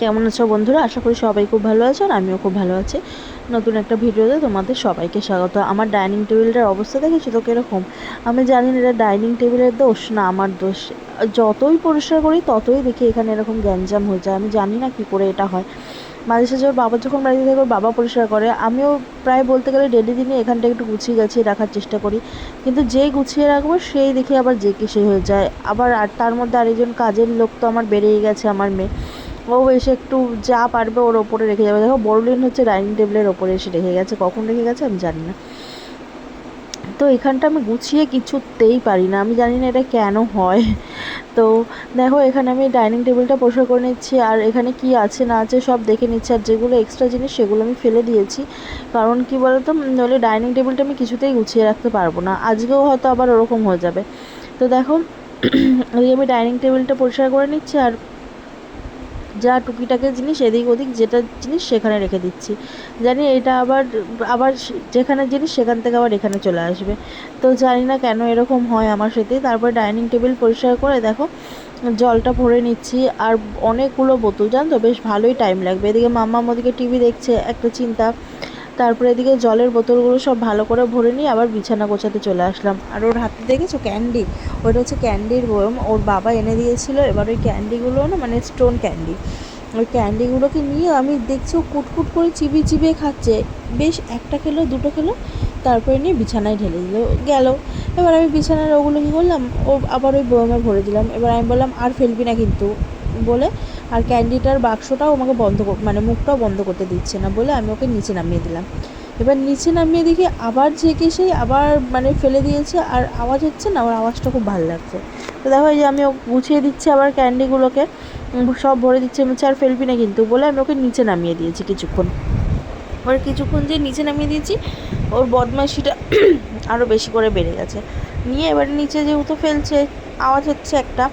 কেমন আছো বন্ধুরা? আশা করি সবাই খুব ভালো আছো আর আমিও খুব ভালো আছি। নতুন একটা ভিডিওতে তোমাদের সবাইকে স্বাগত। আমার ডাইনিং টেবিলটার অবস্থা দেখেছ তো কীরকম? আমি জানি না এটা ডাইনিং টেবিলের দোষ না আমার দোষ। যতই পরিষ্কার করি, ততই দেখি এখানে এরকম গ্যাঞ্জাম হয়ে যায়। আমি জানি না কী করে এটা হয়। মাঝে সাঝে ওর বাবা যখন বাড়িতে থাকে, ওর বাবা পরিষ্কার করে। আমিও প্রায় বলতে গেলে ডেলি দিনে এখানটা একটু গুছিয়ে গাছিয়ে রাখার চেষ্টা করি। কিন্তু যেই গুছিয়ে রাখব, সেই দেখি আবার যে কে সে হয়ে যায়। আবার আর তার মধ্যে আরেকজন কাজের লোক তো আমার বেড়েই গেছে, আমার মেয়ে। ও এসে একটু যা পারবে ওর ওপরে রেখে যাবে। দেখো, বড়লিন হচ্ছে ডাইনিং টেবিলের ওপরে এসে রেখে গেছে। কখন রেখে গেছে আমি জানি না। তো এখানটা আমি গুছিয়ে কিছুতেই পারি না। আমি জানি না এটা কেন হয়। তো দেখো, এখানে আমি ডাইনিং টেবিলটা পরিষ্কার করে নিচ্ছি। আর এখানে কি আছে, না আছে সব দেখে নিচ্ছি। আর যেগুলো এক্সট্রা জিনিস, সেগুলো আমি ফেলে দিয়েছি। কারণ কি বলতো নইলে ডাইনিং টেবিলটা আমি কিছুতেই গুছিয়ে রাখতে পারব না। আজকেও হয়তো আবার ওরকম হয়ে যাবে। তো দেখো আমি ডাইনিং টেবিলটা পরিষ্কার করে নিচ্ছি। আর যা টুকিটাকে জিনিস এদিক ওদিক যেটা জিনিস সেখানে রেখে দিচ্ছি। জানি এটা আবার আবার যেখানে জিনিস সেখান থেকে আবার এখানে চলে আসবে। তো জানি না কেন এরকম হয় আমার সাথে। তারপর ডাইনিং টেবিল পরিষ্কার করে দেখো, জলটা ভরে নিচ্ছি। আর অনেকগুলো বোতল জান তো বেশ ভালোই টাইম লাগবে। এদিকে মাম্মা ওদিকে টিভি দেখছে, একটা চিন্তা। তারপরে এদিকে জলের বোতলগুলো সব ভালো করে ভরে নিয়ে আবার বিছানা গোছাতে চলে আসলাম। আর ওর হাতে দেখেছ? ক্যান্ডি ওটা হচ্ছে ক্যান্ডির বয়ম ওর বাবা এনে দিয়েছিল। এবার ওই ক্যান্ডিগুলো না মানে স্টোন ক্যান্ডি ওই ক্যান্ডিগুলোকে নিয়ে আমি দেখছি ও কুটকুট করে চিবিয়ে চিবিয়ে খাচ্ছে। বেশ একটা খেলো, দুটো খেলো, তারপরে নিয়ে বিছানায় ঢেলে দিল। গেল। এবার আমি বিছানার ওগুলো কী করলাম? ও আবার ওই বয়মে ভরে দিলাম। এবার আমি বললাম, আর ফেলবি না কিন্তু। বলে আর ক্যান্ডিটার বাক্সটাও আমাকে বন্ধ মানে মুখটাও বন্ধ করতে দিচ্ছে না বলে আমি ওকে নিচে নামিয়ে দিলাম। এবার নিচে নামিয়ে দেখি আবার ঝেঁকে সেই আবার মানে ফেলে দিয়েছে আর আওয়াজ হচ্ছে না আমার আওয়াজটা খুব ভালো লাগছে। তো দেখো যে আমি গুছিয়ে দিচ্ছি আবার ক্যান্ডিগুলোকে সব ভরে দিচ্ছি, আমি আর ফেলবি না কিন্তু, বলে আমি ওকে নিচে নামিয়ে দিয়েছি কিছুক্ষণ। ওর কিছুক্ষণ যে নিচে নামিয়ে দিয়েছি, ওর বদমাইশিটা আরও বেশি করে বেড়ে গেছে। নিয়ে এবার নিচে যেহেতু ফেলছে, আওয়াজ হচ্ছে একটা।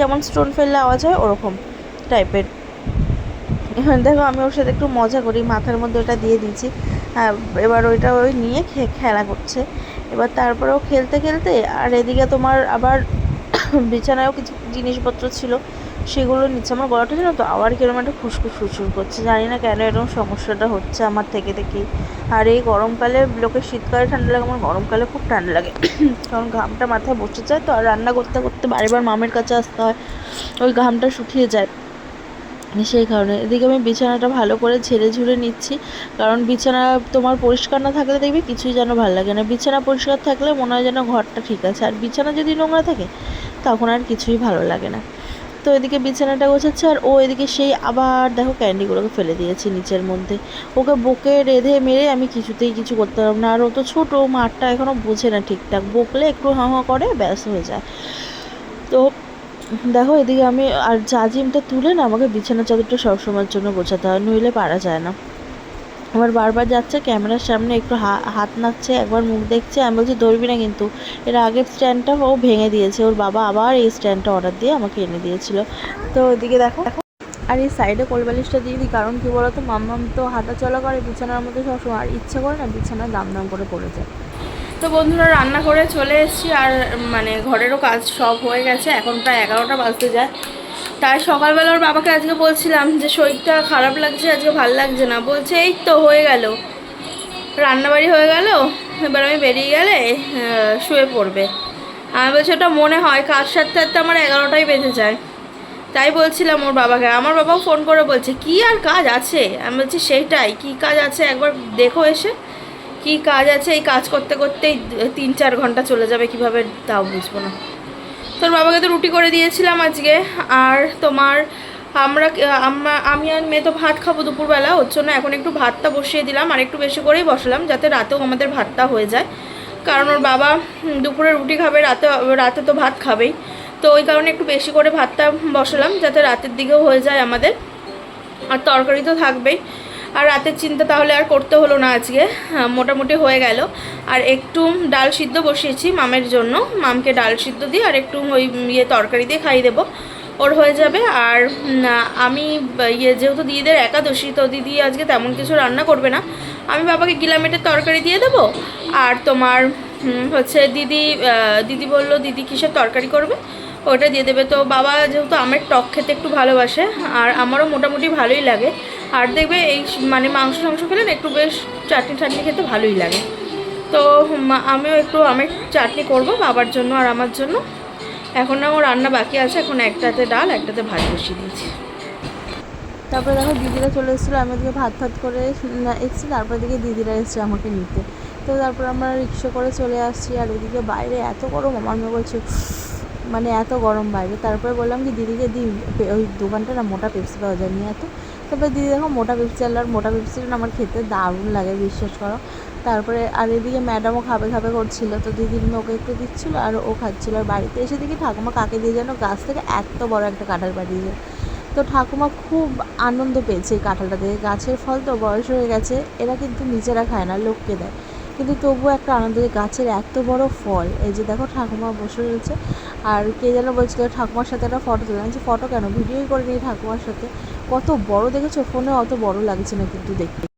যেমন স্টোন ফেললে আওয়াজ হয়, ওরকম টাইপের দেখো, আমি ওর সাথে একটু মজা করি, মাথার মধ্যে ওটা দিয়ে দিয়েছি। এবার ওইটা ওই নিয়ে খেলা করছে। এবার তারপরেও খেলতে খেলতে, আর এদিকে তোমার আবার বিছানায়ও কিছু জিনিসপত্র ছিল। সেগুলো নিচ্ছে। আমার গলাটা জানো তো আবার কীরকম একটা ফুসফুস ফুসফুস করছে। জানি না কেন এরকম সমস্যাটা হচ্ছে আমার থেকে থেকেই আর এই গরমকালে লোকের শীতকালে ঠান্ডা লাগে, আমার গরমকালে খুব ঠান্ডা লাগে। কারণ ঘামটা মাথায় বসে যায় তো, আর রান্না করতে করতে বারবার মামের কাছে আসতে হয়, ওই ঘামটা শুকিয়ে যায়। সেই কারণে। এদিকে আমি বিছানাটা ভালো করে ঝেড়ে ঝুড়ে নিচ্ছি। কারণ বিছানা তোমার পরিষ্কার না থাকলে দেখবে কিছুই যেন ভালো লাগে না। বিছানা পরিষ্কার থাকলে মনে হয় যেন ঘরটা ঠিক আছে। আর বিছানা যদি নোংরা থাকে, তখন আর কিছুই ভালো লাগে না। তো এদিকে বিছানাটা গোছাচ্ছে আর ও এদিকে সেই আবার দেখো ক্যান্ডিগুলোকে ফেলে দিয়েছে নিচের মধ্যে। ওকে বকে রেধে মেরে আমি কিছুতেই কিছু করতে পারব না। আর ও তো ছোটো মাঠটা এখনও বোঝে না ঠিকঠাক। বকলে একটু হাঁ হাঁ করে, ব্যাস হয়ে যায়। তো দেখো এদিকে আমি আর জাজিমটা তুলে না, আমাকে বিছানা চাদরটা সবসময়ের জন্য গোছাতে হয়, নইলে পারা যায় না। আমার বারবার যাচ্ছে, ক্যামেরার সামনে একটু হাত নাচছে একবার মুখ দেখছে, আমি বলছি ধরবি না কিন্তু। এর আগের স্ট্যান্ডটা ও ভেঙে দিয়েছে, ওর বাবা আবার এই স্ট্যান্ডটা অর্ডার দিয়ে আমাকে এনে দিয়েছিল। তো ওদিকে দেখো আর এই সাইডে কোলবালিশটা দিয়ে দিই, কারণ কী বলো বলতো, মাম্মাম তো হাঁটা চলা করে, বিছানার মধ্যে সবসময়, আর ইচ্ছে করে না বিছানা দাম দাম করে পড়ে যায়। তো বন্ধুরা, রান্না করে চলে এসেছি, আর মানে ঘরেরও কাজ সব হয়ে গেছে, এখন প্রায় এগারোটা বাজতে যায়। তাই সকালবেলা ওর বাবাকে আজকে বলছিলাম যে, শরীরটা খারাপ লাগছে, আজকে ভালো লাগছে না। বলছে, এই তো, হয়ে গেল। রান্নাবাড়ি হয়ে গেল, এবার আমি বেরিয়ে গেলে শুয়ে পড়বে। আমি বলছি, ওটা মনে হয় কাজ সারতে সারতে আমার এগারোটাই বেজে যায়। তাই বলছিলাম ওর বাবাকে। আমার বাবাও ফোন করে বলছে, কি আর কাজ আছে? আমি বলছি সেইটাই কি কাজ আছে? একবার দেখো এসে, কি কাজ আছে? এই কাজ করতে করতেই তিন চার ঘণ্টা চলে যাবে, কীভাবে তাও বুঝব না। তোর বাবাকে তো রুটি করে দিয়েছিলাম আজকে। আর তোমার, আমরা আমি আর মেয়ে তো ভাত খাব দুপুরবেলা, ওর জন্য এখন একটু ভাতটা বসিয়ে দিলাম, আর একটু বেশি করেই বসালাম, যাতে রাতেও আমাদের ভাতটা হয়ে যায়। কারণ ওর বাবা দুপুরে রুটি খাবে, রাতে রাতে তো ভাত খাবেই। তো ওই কারণে একটু বেশি করে ভাতটা বসালাম, যাতে রাতের দিকেও হয়ে যায় আমাদের। আর তরকারি তো থাকবেই। আর রাতের চিন্তা তাহলে আর করতে হলো না আজকে। হ্যাঁ, মোটামুটি হয়ে গেল। আর একটু ডাল সিদ্ধ বসিয়েছি মামের জন্য। মামকে ডাল সিদ্ধ দিয়ে আর একটু ওই ইয়ে তরকারি দিয়ে খাইয়ে দেবো। ওর হয়ে যাবে। আর আমি ইয়ে যেহেতু দিদিদের একাদশী তো দিদি আজকে তেমন কিছু রান্না করবে না। আমি বাবাকে গিলামেটের তরকারি দিয়ে দেবো। আর তোমার হচ্ছে দিদি দিদি বলল দিদি কিসের তরকারি করবে? ওটা দিয়ে দেবে। তো বাবা যেহেতু আমের টক খেতে একটু ভালোবাসে আর আমারও মোটামুটি ভালোই লাগে। আর দেখবে এই মানে মাংস টাংস খেলে একটু বেশ চাটনি টাটনি খেতে ভালোই লাগে। তো আমিও একটু আমের চাটনি করব বাবার জন্য আর আমার জন্য। এখন আমার রান্না বাকি আছে, এখন একটাতে ডাল, একটাতে ভাত বসিয়ে দিয়েছি। তারপরে দেখো দিদিরা চলে এসেছিল, আমি ওদিকে ভাত ভাত করে এসেছি, তারপরে দিকে দিদিরা এসছে আমাকে নিতে। তো তারপর আমরা রিক্সা করে চলে আসছি, আর ওইদিকে বাইরে এত গরম, আমার মেয়ে বলছে মানে এত গরম বাইরে। তারপরে বললাম কি, দিদিকে দি পে- ওই দোকানটা না মোটা পেপসি পাওয়া যায় নিয়ে এত তারপরে দিদি দেখো মোটা পেপসি আনলো আর মোটা পেপসিটা আমার খেতে দারুণ লাগে, বিশ্বাস করো। তারপরে আর এদিকে ম্যাডামও খাবে খাবে করছিল, তো মেয়ে ওকে একটু দিচ্ছিল আর ও খাচ্ছিলো। আর বাড়িতে এসে দেখি ঠাকুমা কাকে দিয়ে যেন গাছ থেকে এত বড় একটা কাঁঠাল পাঠিয়েছে। তো ঠাকুমা খুব আনন্দ পেয়েছে এই কাঁঠালটা দেখে। গাছের ফল তো বয়স হয়ে গেছে, এরা কিন্তু নিজেরা খায় না, লোককে দেয়। কিন্তু তবুও একটা আনন্দ যে গাছের এত বড় ফল। এই যে দেখো ঠাকুমা বসে রয়েছে। আর কে যেন বলছিল ঠাকুমার সাথে একটা ফটো তুলে আনছি ফটো কেন? ভিডিওই করে নিই ঠাকুমার সাথে। কত বড় দেখেছ? ফোনে অত বড় লাগছে না কিন্তু দেখতে।